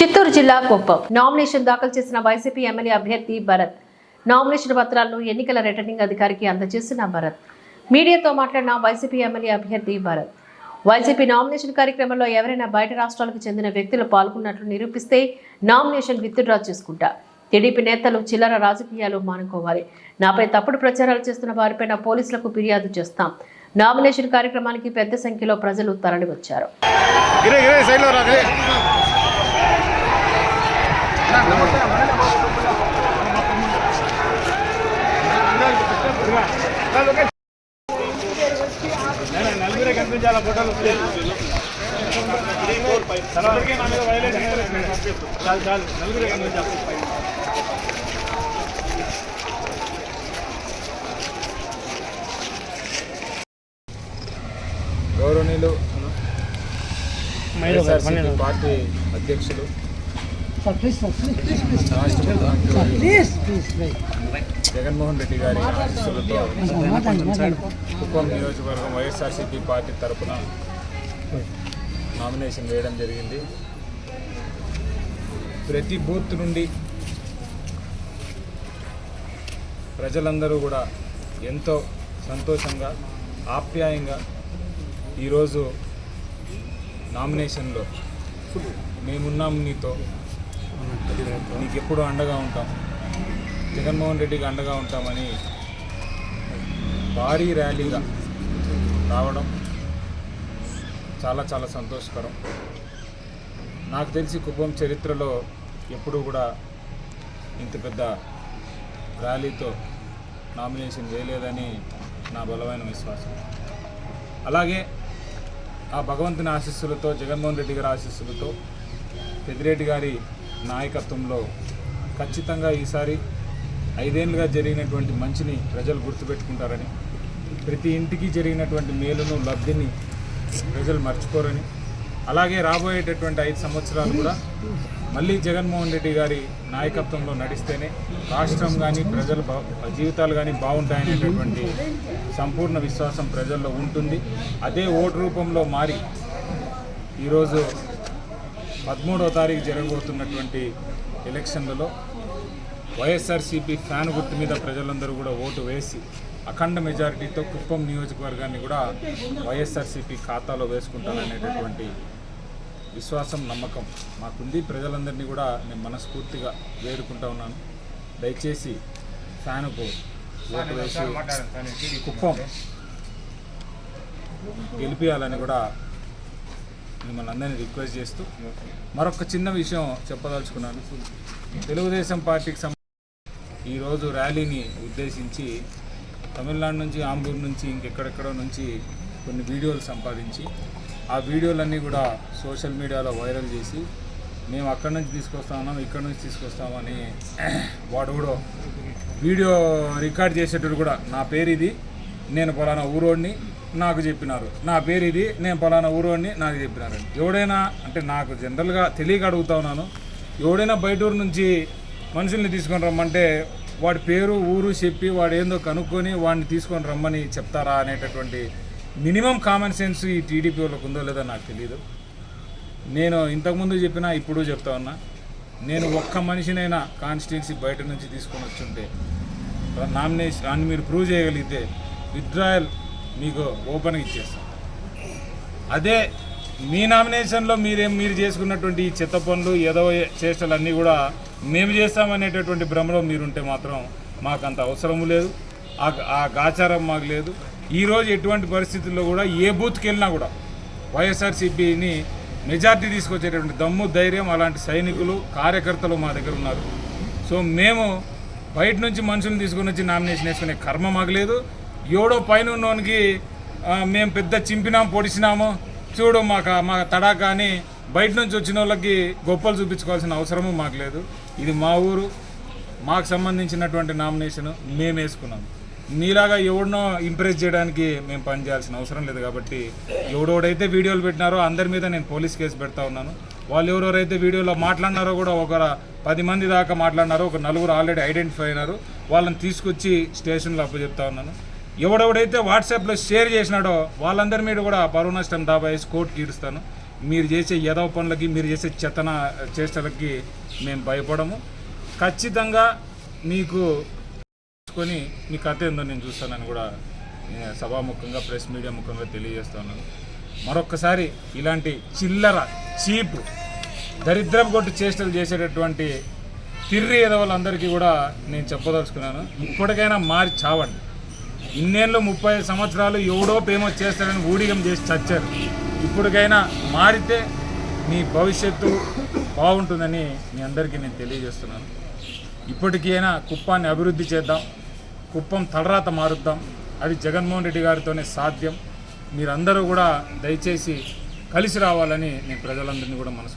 చిత్తూరు జిల్లా కుప్పం. నామినేషన్ దాఖలు చేసిన వైసీపీ ఎమ్మెల్యే అభ్యర్థి భరత్. నామినేషన్ పత్రాలను ఎన్నికల రిటర్నింగ్ అధికారికి అందజేసిన భరత్. మీడియాతో మాట్లాడిన వైసీపీ ఎమ్మెల్యే అభ్యర్థి భరత్. వైసీపీ నామినేషన్ కార్యక్రమంలో ఎవరైనా బయట రాష్ట్రాలకు చెందిన వ్యక్తులు పాల్గొన్నట్లు నిరూపిస్తే నామినేషన్ విత్డ్రా చేసుకుంటా. టీడీపీ నేతలు చిల్లర రాజకీయాలు మానుకోవాలి. నాపై తప్పుడు ప్రచారాలు చేస్తున్న వారిపై పోలీసులకు ఫిర్యాదు చేస్తాం. నామినేషన్ కార్యక్రమానికి పెద్ద సంఖ్యలో ప్రజలు తరలివచ్చారు గిరే గిరే సైడ్లో రా గిరే నలుగురే కనిపించాల ఫోటోలు నలుగురికి వైలేషన్ చాలు చాలు నలుగురే కనిపించాలి గౌరవనీయులు పార్టీ అధ్యక్షులు రాష్ట్ర ముఖ్యమంత్రి జగన్మోహన్ రెడ్డి గారి కుప్పం నియోజకవర్గం వైఎస్ఆర్సీపీ పార్టీ తరపున నామినేషన్ వేయడం జరిగింది. ప్రతి బూత్ నుండి ప్రజలందరూ కూడా ఎంతో సంతోషంగా ఆప్యాయంగా ఈరోజు నామినేషన్లో మేమున్నాం నీతో. నీకు ఎప్పుడు అండగా ఉంటాం. జగన్మోహన్ రెడ్డికి అండగా ఉంటామని భారీ ర్యాలీగా రావడం చాలా చాలా సంతోషకరం. నాకు తెలిసి కుప్పం చరిత్రలో ఎప్పుడూ కూడా ఇంత పెద్ద ర్యాలీతో నామినేషన్ చేయలేదని నా బలమైన విశ్వాసం. అలాగే ఆ భగవంతుని ఆశీస్సులతో జగన్మోహన్ రెడ్డి గారి ఆశీస్సులతో పెద్దిరెడ్డి గారి నాయకత్వంలో ఖచ్చితంగా ఈసారి ఐదేళ్ళుగా జరిగినటువంటి మంచిని ప్రజలు గుర్తుపెట్టుకుంటారని ప్రతి ఇంటికి జరిగినటువంటి మేలును లబ్ధిని ప్రజలు మర్చిపోరని అలాగే రాబోయేటటువంటి ఐదు సంవత్సరాలు కూడా మళ్ళీ జగన్మోహన్ రెడ్డి గారి నాయకత్వంలో నడిస్తేనే రాష్ట్రం కానీ ప్రజల బా- జీవితాలు కానీ బాగుంటాయనేటటువంటి సంపూర్ణ విశ్వాసం ప్రజల్లో ఉంటుంది. అదే ఓటు రూపంలో మారి ఈరోజు పదమూడవ తారీఖు జరగబోతున్నటువంటి ఎలక్షన్లలో వైఎస్ఆర్సీపీ ఫ్యాన్ గుర్తు మీద ప్రజలందరూ కూడా ఓటు వేసి అఖండ మెజారిటీతో కుప్పం నియోజకవర్గాన్ని కూడా వైఎస్ఆర్సీపీ ఖాతాలో వేసుకుంటారనేటటువంటి విశ్వాసం నమ్మకం మాకుంది. ప్రజలందరినీ కూడా నేను మనస్ఫూర్తిగా వేడుకుంటా ఉన్నాను. దయచేసి ఫ్యాన్కు ఓటు వేసి కుప్పం గెలిపించాలని కూడా మిమ్మల్ని అందరినీ రిక్వెస్ట్ చేస్తూ మరొక చిన్న విషయం చెప్పదలుచుకున్నాను. తెలుగుదేశం పార్టీకి సంబంధించి ఈరోజు ర్యాలీని ఉద్దేశించి తమిళనాడు నుంచి ఆంబూర్ నుంచి ఇంకెక్కడెక్కడో నుంచి కొన్ని వీడియోలు సంపాదించి ఆ వీడియోలన్నీ కూడా సోషల్ మీడియాలో వైరల్ చేసి మేము అక్కడి నుంచి తీసుకొస్తామన్నాం ఇక్కడ నుంచి తీసుకొస్తామని వాడు కూడా వీడియో రికార్డ్ చేసేటప్పుడు కూడా నా పేరు ఇది. నేను పలానా ఊరోడిని నాకు చెప్పినారు. నా పేరు ఇది నేను పలానా అని నాకు చెప్పినారు ఎవడైనా అంటే నాకు జనరల్గా తెలియక అడుగుతా ఉన్నాను. ఎవడైనా బయట ఊరు నుంచి మనుషుల్ని తీసుకొని రమ్మంటే వాడి పేరు ఊరు చెప్పి వాడు ఏందో కనుక్కొని వాడిని తీసుకొని రమ్మని చెప్తారా అనేటటువంటి మినిమం కామన్ సెన్స్ ఈ టీడీపీ వాళ్ళకు ఉందో లేదో నాకు తెలియదు నేను ఇంతకుముందు చెప్పినా ఇప్పుడు చెప్తా ఉన్నా. నేను ఒక్క మనిషినైనా కాన్స్టిట్యున్సీ బయట నుంచి తీసుకొని వచ్చుంటే నామినేషన్ అని మీరు ప్రూవ్ చేయగలిగితే విత్డ్రాయల్ మీకు ఓపెన్గా ఇచ్చేస్తాం. అదే మీ నామినేషన్లో మీరేం మీరు చేసుకున్నటువంటి ఈ చెత్త పనులు ఏదో చేష్టలన్నీ కూడా మేము చేస్తామనేటటువంటి భ్రమలో మీరుంటే మాత్రం మాకు అంత అవసరము లేదు. ఆ ఆ గాచారం మాకు లేదు. ఈరోజు ఎటువంటి పరిస్థితుల్లో కూడా ఏ బూత్కి వెళ్ళినా కూడా వైఎస్ఆర్సీపీని మెజార్టీ తీసుకొచ్చేటటువంటి దమ్ము ధైర్యం అలాంటి సైనికులు కార్యకర్తలు మా దగ్గర ఉన్నారు. సో మేము బయట నుంచి మనుషులను తీసుకొని వచ్చి నామినేషన్ వేసుకునే కర్మ మాకు లేదు. ఎవడో పైన ఉన్నోనికి మేము పెద్ద చింపినాం పొడిచినాము. చూడు మాకు మా తడాక అని బయట నుంచి వచ్చిన వాళ్ళకి గొప్పలు చూపించుకోవాల్సిన అవసరము మాకు లేదు. ఇది మా ఊరు. మాకు సంబంధించినటువంటి నామినేషన్ మేము వేసుకున్నాం. మీలాగా ఎవడినో ఇంప్రెస్ చేయడానికి మేము పని చేయాల్సిన అవసరం లేదు కాబట్టి ఎవడెవడైతే వీడియోలు పెట్టినారో అందరి మీద నేను పోలీస్ కేసు పెడతా ఉన్నాను. వాళ్ళు ఎవరెవరైతే వీడియోలో మాట్లాడినారో కూడా ఒక పది మంది దాకా మాట్లాడినారో ఒక నలుగురు ఆల్రెడీ ఐడెంటిఫై అయినారు. వాళ్ళని తీసుకొచ్చి స్టేషన్లో అప్పచెప్తా ఉన్నాను. ఎవడెవడైతే వాట్సాప్లో షేర్ చేసినాడో వాళ్ళందరి మీద కూడా పరువు నష్టం దాబా వేసి కోర్టుకి ఈడుస్తాను మీరు చేసే యదవ పనులకి మీరు చేసే చెతన చేష్టలకి మేము భయపడము. ఖచ్చితంగా మీకు కొని మీ కథ ఏందో నేను చూస్తానని కూడా సభాముఖంగా ప్రెస్ మీడియా ముఖంగా తెలియజేస్తాను. మరొక్కసారి ఇలాంటి చిల్లర చీప్ దరిద్రం కొట్టు చేష్టలు చేసేటటువంటి తిర్రి ఎదవలందరికీ కూడా నేను చెప్పదలుచుకున్నాను. ఇప్పటికైనా మారి చావండి. ఇన్నేళ్ళు ముప్పై సంవత్సరాలు ఎవడో ఫేమస్ చేస్తారని ఊడిగం చేసి చచ్చారు. ఇప్పటికైనా మారితే మీ భవిష్యత్తు బాగుంటుందని మీ అందరికీ నేను తెలియజేస్తున్నాను. ఇప్పటికైనా కుప్పాన్ని అభివృద్ధి చేద్దాం. కుప్పం తలరాత మారుద్దాం. అది జగన్మోహన్ రెడ్డి గారితోనే సాధ్యం. మీరందరూ కూడా దయచేసి కలిసి రావాలని నేను ప్రజలందరినీ కూడా మనసు